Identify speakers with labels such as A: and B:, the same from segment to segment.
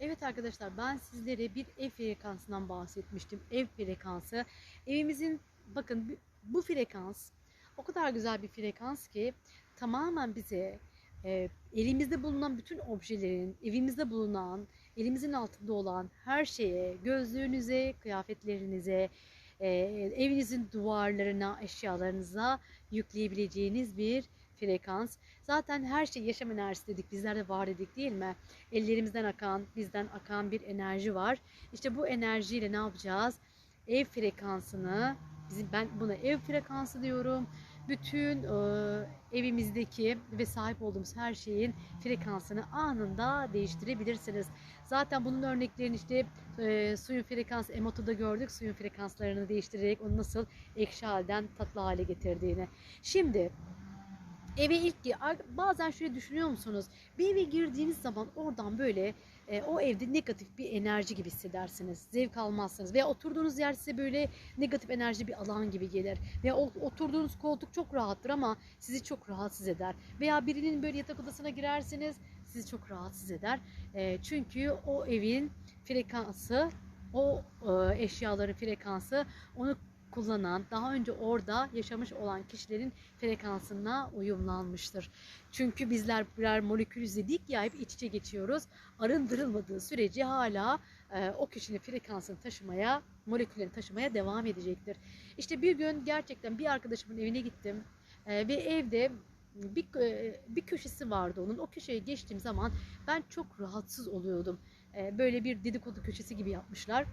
A: Evet arkadaşlar ben sizlere bir ev frekansından bahsetmiştim. Ev frekansı. Evimizin bakın bu- frekans o kadar güzel bir frekans ki tamamen bize e, elimizde bulunan bütün objelerin, evimizde bulunan, elimizin altında olan her şeye, gözlüğünüze, kıyafetlerinize, e, evinizin duvarlarına, eşyalarınıza yükleyebileceğiniz bir frekans. Zaten her şey yaşam enerjisi dedik, bizlerde var dedik değil mi? Ellerimizden akan, bizden akan bir enerji var. İşte bu enerjiyle ne yapacağız? Ev frekansını, bizim ben buna ev frekansı diyorum. Bütün e, evimizdeki ve sahip olduğumuz her şeyin frekansını anında değiştirebilirsiniz. Zaten bunun örneklerini işte e, suyun frekansı emotoda gördük. Suyun frekanslarını değiştirerek onu nasıl ekşi halden tatlı hale getirdiğini. Şimdi eve ilk bazen şöyle düşünüyor musunuz? Bir eve girdiğiniz zaman oradan böyle e, o evde negatif bir enerji gibi hissedersiniz. Zevk almazsınız. Veya oturduğunuz yer size böyle negatif enerji bir alan gibi gelir. Veya oturduğunuz koltuk çok rahattır ama sizi çok rahatsız eder. Veya birinin böyle yatak odasına girersiniz sizi çok rahatsız eder. E, çünkü o evin frekansı, o e, eşyaların frekansı onu kullanan, daha önce orada yaşamış olan kişilerin frekansına uyumlanmıştır. Çünkü bizler birer molekülüz dedik ya hep iç içe geçiyoruz. Arındırılmadığı sürece hala e, o kişinin frekansını taşımaya, moleküllerini taşımaya devam edecektir. İşte bir gün gerçekten bir arkadaşımın evine gittim e, ve evde bir, e, bir köşesi vardı onun. O köşeye geçtiğim zaman ben çok rahatsız oluyordum. E, böyle bir dedikodu köşesi gibi yapmışlar.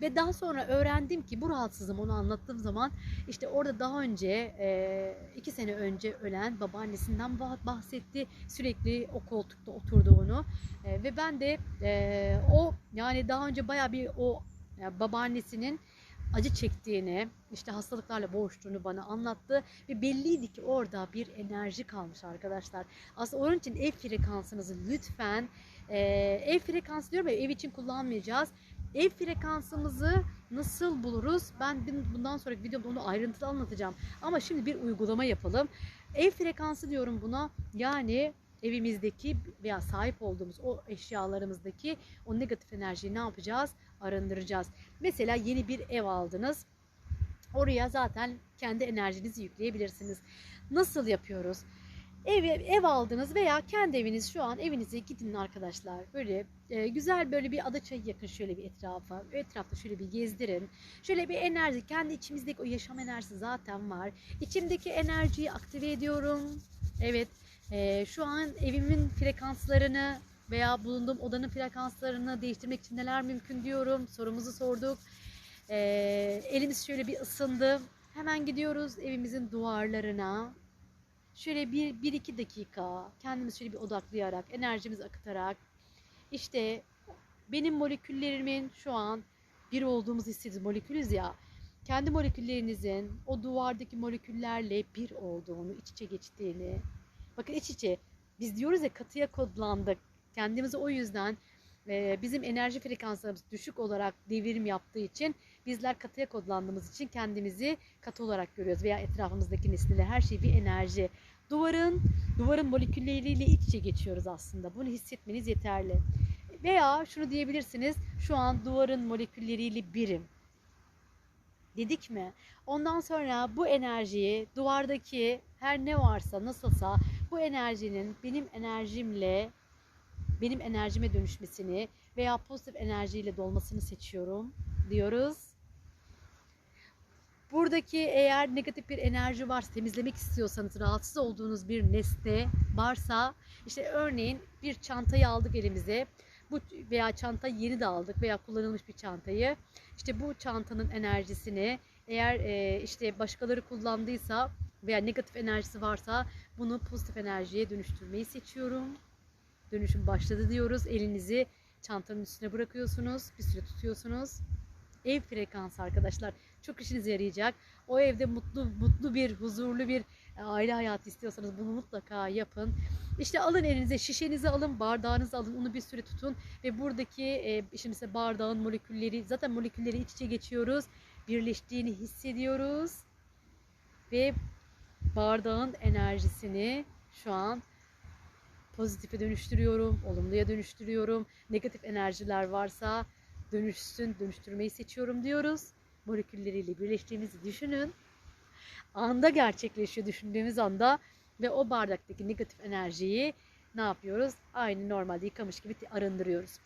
A: Ve daha sonra öğrendim ki bu rahatsızlığım onu anlattığım zaman işte orada daha önce e, iki sene önce ölen babaannesinden bah- bahsetti. Sürekli o koltukta oturduğunu E, ve ben de e, o yani daha önce baya bir o babaannesinin acı çektiğini, işte hastalıklarla boğuştuğunu bana anlattı ve belliydi ki orada bir enerji kalmış arkadaşlar. Aslında onun için ev frekansınızı lütfen e, ev frekansı diyorum ya ev için kullanmayacağız. Ev frekansımızı nasıl buluruz? Ben bundan sonraki videomda onu ayrıntılı anlatacağım. Ama şimdi bir uygulama yapalım. Ev frekansı diyorum buna. Yani evimizdeki veya sahip olduğumuz o eşyalarımızdaki o negatif enerjiyi ne yapacağız? Arındıracağız. Mesela yeni bir ev aldınız. Oraya zaten kendi enerjinizi yükleyebilirsiniz. Nasıl yapıyoruz? Ev, ev aldınız veya kendi eviniz şu an evinize gidin arkadaşlar. Böyle e, güzel böyle bir ada çayı yakın şöyle bir etrafa. Etrafta şöyle bir gezdirin. Şöyle bir enerji kendi içimizdeki o yaşam enerjisi zaten var. İçimdeki enerjiyi aktive ediyorum. Evet e, şu an evimin frekanslarını veya bulunduğum odanın frekanslarını değiştirmek için neler mümkün diyorum. Sorumuzu sorduk. E, elimiz şöyle bir ısındı. Hemen gidiyoruz evimizin duvarlarına. Şöyle bir, bir iki dakika kendimizi şöyle bir odaklayarak, enerjimizi akıtarak işte benim moleküllerimin şu an bir olduğumuzu hissediyoruz. Molekülüz ya. Kendi moleküllerinizin o duvardaki moleküllerle bir olduğunu, iç içe geçtiğini. Bakın iç içe. Biz diyoruz ya katıya kodlandık. Kendimizi o yüzden bizim enerji frekanslarımız düşük olarak devrim yaptığı için bizler katıya kodlandığımız için kendimizi katı olarak görüyoruz veya etrafımızdaki nesneler her şey bir enerji. Duvarın duvarın molekülleriyle iç içe geçiyoruz aslında. Bunu hissetmeniz yeterli. Veya şunu diyebilirsiniz. Şu an duvarın molekülleriyle birim. Dedik mi? Ondan sonra bu enerjiyi duvardaki her ne varsa nasılsa bu enerjinin benim enerjimle benim enerjime dönüşmesini veya pozitif enerjiyle dolmasını seçiyorum diyoruz. Buradaki eğer negatif bir enerji varsa temizlemek istiyorsanız rahatsız olduğunuz bir nesne varsa işte örneğin bir çantayı aldık elimize bu veya çanta yeni de aldık veya kullanılmış bir çantayı işte bu çantanın enerjisini eğer e, işte başkaları kullandıysa veya negatif enerjisi varsa bunu pozitif enerjiye dönüştürmeyi seçiyorum. Dönüşüm başladı diyoruz. Elinizi çantanın üstüne bırakıyorsunuz. Bir süre tutuyorsunuz. Ev frekansı arkadaşlar çok işinize yarayacak. O evde mutlu mutlu bir, huzurlu bir e, aile hayatı istiyorsanız bunu mutlaka yapın. İşte alın elinize şişenizi alın, bardağınızı alın, onu bir süre tutun ve buradaki e, işte mesela bardağın molekülleri, zaten molekülleri iç içe geçiyoruz. Birleştiğini hissediyoruz. Ve bardağın enerjisini şu an pozitife dönüştürüyorum, olumluya dönüştürüyorum. Negatif enerjiler varsa dönüşsün, dönüştürmeyi seçiyorum diyoruz. Molekülleriyle birleştiğimizi düşünün. Anda gerçekleşiyor düşündüğümüz anda ve o bardaktaki negatif enerjiyi ne yapıyoruz? Aynı normalde yıkamış gibi arındırıyoruz.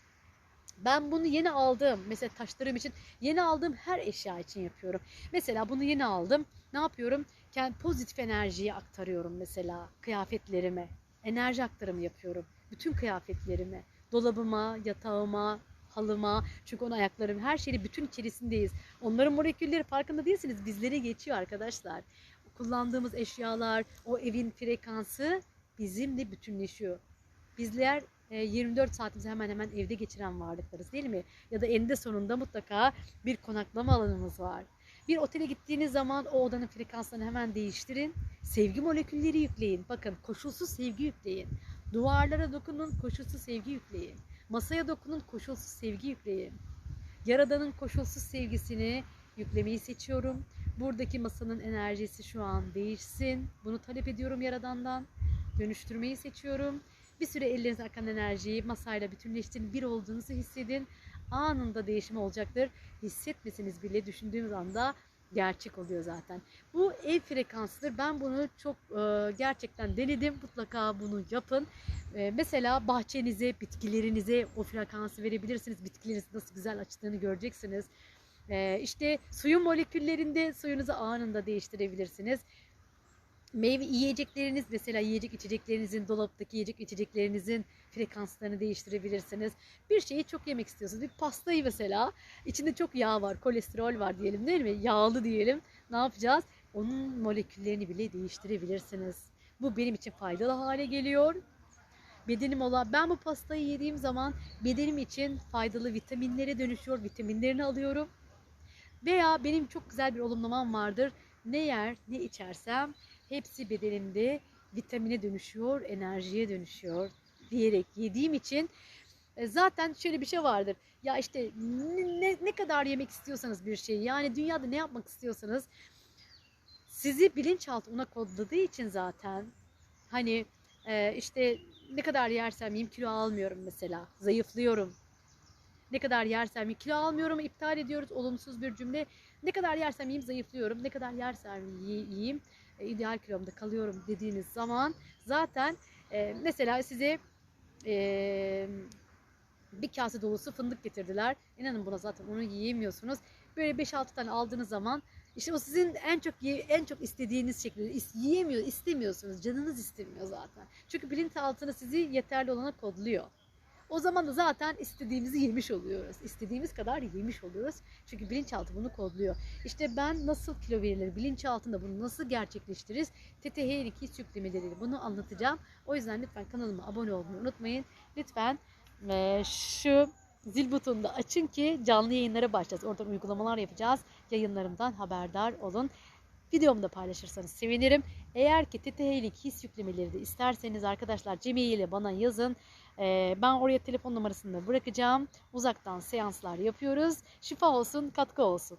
A: Ben bunu yeni aldım. Mesela taşlarım için yeni aldığım her eşya için yapıyorum. Mesela bunu yeni aldım. Ne yapıyorum? Kendi pozitif enerjiyi aktarıyorum mesela kıyafetlerime. Enerji aktarımı yapıyorum. Bütün kıyafetlerime, dolabıma, yatağıma, halıma. Çünkü onun ayaklarım her şeyi bütün içerisindeyiz. Onların molekülleri farkında değilsiniz. Bizlere geçiyor arkadaşlar. Kullandığımız eşyalar, o evin frekansı bizimle bütünleşiyor. Bizler e, 24 saatimizi hemen hemen evde geçiren varlıklarız değil mi? Ya da eninde sonunda mutlaka bir konaklama alanımız var. Bir otele gittiğiniz zaman o odanın frekanslarını hemen değiştirin. Sevgi molekülleri yükleyin. Bakın koşulsuz sevgi yükleyin. Duvarlara dokunun, koşulsuz sevgi yükleyin. Masaya dokunun, koşulsuz sevgi yükleyin. Yaradanın koşulsuz sevgisini yüklemeyi seçiyorum. Buradaki masanın enerjisi şu an değişsin. Bunu talep ediyorum Yaradan'dan. Dönüştürmeyi seçiyorum. Bir süre ellerinize akan enerjiyi masayla bütünleştirin. Bir olduğunuzu hissedin. Anında değişim olacaktır. Hissetmesiniz bile düşündüğümüz anda gerçek oluyor zaten. Bu ev frekansıdır. Ben bunu çok e, gerçekten denedim. Mutlaka bunu yapın. E, mesela bahçenize, bitkilerinize o frekansı verebilirsiniz. Bitkileriniz nasıl güzel açtığını göreceksiniz. E, işte suyun moleküllerinde suyunuzu anında değiştirebilirsiniz meyve yiyecekleriniz mesela yiyecek içeceklerinizin dolaptaki yiyecek içeceklerinizin frekanslarını değiştirebilirsiniz. Bir şeyi çok yemek istiyorsunuz. Bir pastayı mesela içinde çok yağ var, kolesterol var diyelim değil mi? Yağlı diyelim. Ne yapacağız? Onun moleküllerini bile değiştirebilirsiniz. Bu benim için faydalı hale geliyor. Bedenim olan ben bu pastayı yediğim zaman bedenim için faydalı vitaminlere dönüşüyor. Vitaminlerini alıyorum. Veya benim çok güzel bir olumlamam vardır. Ne yer, ne içersem hepsi bedenimde vitamine dönüşüyor, enerjiye dönüşüyor diyerek yediğim için e, zaten şöyle bir şey vardır. Ya işte ne, ne kadar yemek istiyorsanız bir şeyi yani dünyada ne yapmak istiyorsanız sizi bilinçaltı ona kodladığı için zaten hani e, işte ne kadar yersem yiyeyim kilo almıyorum mesela zayıflıyorum. Ne kadar yersem yiyeyim kilo almıyorum iptal ediyoruz olumsuz bir cümle. Ne kadar yersem yiyeyim zayıflıyorum. Ne kadar yersem yiyeyim e, ideal kilomda kalıyorum dediğiniz zaman zaten e, mesela size e, bir kase dolusu fındık getirdiler. İnanın buna zaten onu yiyemiyorsunuz. Böyle 5-6 tane aldığınız zaman işte o sizin en çok en çok istediğiniz şekilde yiyemiyor, istemiyorsunuz. Canınız istemiyor zaten. Çünkü bilinçaltını sizi yeterli olana kodluyor. O zaman da zaten istediğimizi yemiş oluyoruz. İstediğimiz kadar yemiş oluyoruz. Çünkü bilinçaltı bunu kodluyor. İşte ben nasıl kilo verilir, bilinçaltında bunu nasıl gerçekleştiririz? TTH 2 yüklemeleriyle bunu anlatacağım. O yüzden lütfen kanalıma abone olmayı unutmayın. Lütfen şu zil butonunu da açın ki canlı yayınlara başlayacağız. Oradan uygulamalar yapacağız. Yayınlarımdan haberdar olun. Videomu da paylaşırsanız sevinirim. Eğer ki TTH'lik his yüklemeleri de isterseniz arkadaşlar Cemiye ile bana yazın. Ee, ben oraya telefon numarasını da bırakacağım. Uzaktan seanslar yapıyoruz. Şifa olsun, katkı olsun.